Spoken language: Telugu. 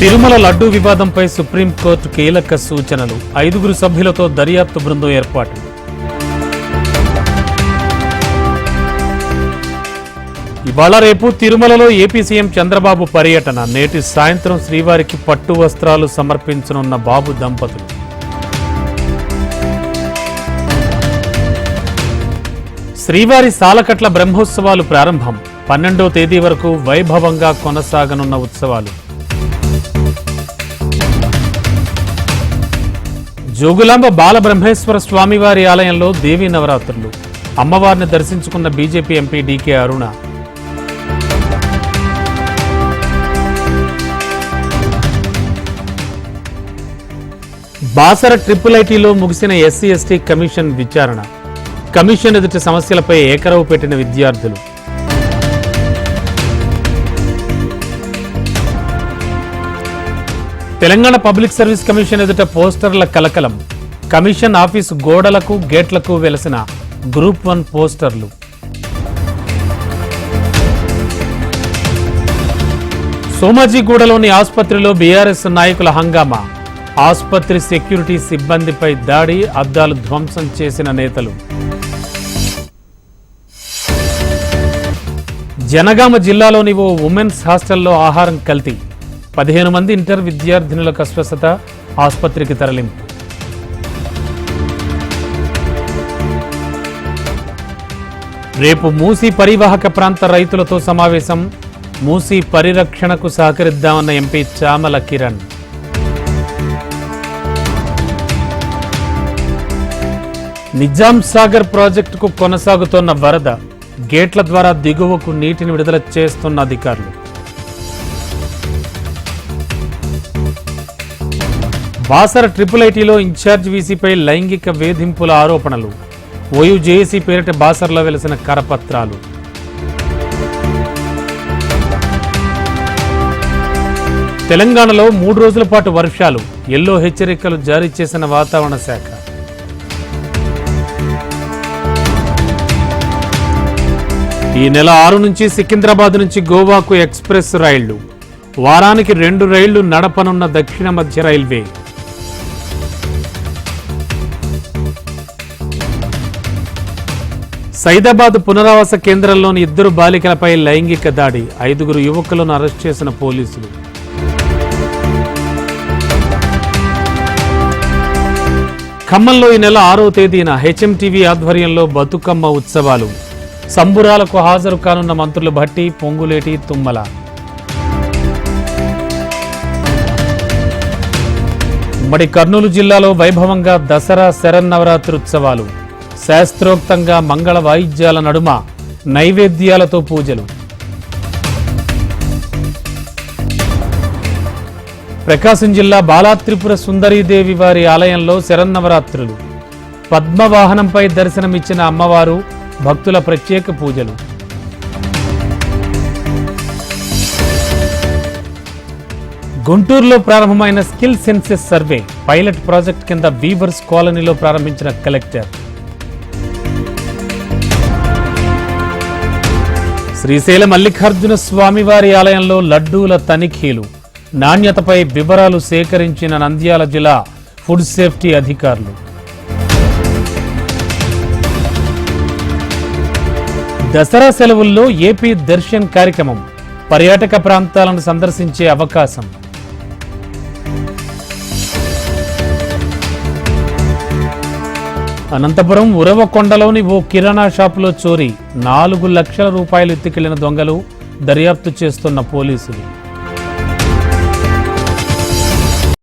తిరుమల లడ్డూ వివాదంపై సుప్రీంకోర్టు కీలక సూచనలు. ఐదుగురు సభ్యులతో దర్యాప్తు బృందం ఏర్పాటు. ఇవాళ రేపు తిరుమలలో ఏపీ సీఎం చంద్రబాబు పర్యటన. నేటి సాయంత్రం శ్రీవారికి పట్టు వస్త్రాలు సమర్పించనున్న బాబు దంపతులు. శ్రీవారి సాలకట్ల బ్రహ్మోత్సవాలు ప్రారంభం. పన్నెండో తేదీ వరకు వైభవంగా కొనసాగనున్న ఉత్సవాలు. జోగులాంబ బాలబ్రహ్మేశ్వర స్వామివారి ఆలయంలో దేవీ నవరాత్రులు. అమ్మవారిని దర్శించుకున్న BJP MP DK Aruna. Basara triple ఐటీలో ముగిసిన ఎస్సీ ఎస్టీ కమిషన్ విచారణ. కమిషన్ ఎదుటి సమస్యలపై ఏకరవు పెట్టిన విద్యార్థులు. తెలంగాణ పబ్లిక్ సర్వీస్ కమిషన్ ఎదుట పోస్టర్ల కలకలం. కమిషన్ ఆఫీసు గోడలకు గేట్లకు వెలసిన గ్రూప్ వన్ పోస్టర్లు. సోమాజిగూడలోని ఆసుపత్రిలో బీఆర్ఎస్ నాయకుల హంగామా. ఆసుపత్రి సెక్యూరిటీ సిబ్బందిపై దాడి అద్దాలు ధ్వంసం చేసిన నేతలు. జనగామ జిల్లాలోని ఓ ఉమెన్స్ హాస్టల్లో ఆహారం కల్తీ. పదిహేను మంది ఇంటర్ విద్యార్థినులకు అస్వస్థత ఆసుపత్రికి తరలింపు. రేపు మూసీ పరివాహక ప్రాంత రైతులతో సమావేశం. మూసీ పరిరక్షణకు సహకరిద్దామన్న ఎంపీ చామల కిరణ్. నిజాం సాగర్ ప్రాజెక్టుకు కొనసాగుతోన్న వరద గేట్ల ద్వారా దిగువకు నీటిని విడుదల చేస్తున్న అధికారులు. బాసర ట్రిపుల్ ఐటీలో ఇన్ఛార్జ్ వీసీపై లైంగిక వేధింపుల ఆరోపణలు. ఓయూ జేఏసీ పేరిట బాసర్లో వెలిసిన కరపత్రాలు. తెలంగాణలో మూడు రోజుల పాటు వర్షాలు. ఎల్లో హెచ్చరికలు జారీ చేసిన వాతావరణ శాఖ. ఈ నెల ఆరు నుంచి సికింద్రాబాద్ నుంచి గోవాకు ఎక్స్ప్రెస్ రైళ్ళు. వారానికి రెండు రైళ్ళు నడపనున్న దక్షిణ మధ్య రైల్వే. సైదాబాద్ పునరావాస కేంద్రంలోని ఇద్దరు బాలికలపై లైంగిక దాడి. ఐదుగురు యువకులను అరెస్ట్ చేసిన పోలీసులు. ఖమ్మంలో ఈ నెల ఆరో తేదీన హెచ్ఎంటీవీ ఆధ్వర్యంలో బతుకమ్మ ఉత్సవాలు. సంబురాలకు హాజరు కానున్న మంత్రులు భట్టి పొంగులేటి తుమ్మల. ఉమ్మడి కర్నూలు జిల్లాలో వైభవంగా దసరా శరన్నవరాత్రి ఉత్సవాలు. శాస్త్రోక్తంగా మంగళ వాయిద్యాల నడుమ నైవేద్యాలతో పూజలు. ప్రకాశం జిల్లా బాలాత్రిపుర సుందరీదేవి వారి ఆలయంలో శరన్నవరాత్రులు. పద్మవాహనంపై దర్శనమిచ్చిన అమ్మవారు భక్తుల ప్రత్యేక పూజలు. గుంటూరులో ప్రారంభమైన skill census survey pilot project కింద వీవర్స్ కాలనీలో ప్రారంభించిన కలెక్టర్. శ్రీశైలం మల్లికార్జున స్వామివారి ఆలయంలో లడ్డూల తనిఖీలు. నాణ్యతపై వివరాలు సేకరించిన నంద్యాల జిల్లా ఫుడ్ సేఫ్టీ అధికారులు. దసరా సెలవుల్లో ఏపీ దర్శన్ కార్యక్రమం. పర్యాటక ప్రాంతాలను సందర్శించే అవకాశం. అనంతపురం ఉరవకొండలోని ఓ కిరాణా షాపులో చోరీ నాలుగు లక్షల రూపాయలు ఎత్తుకెళ్ళిన దొంగలు దర్యాప్తు చేస్తున్న పోలీసులు.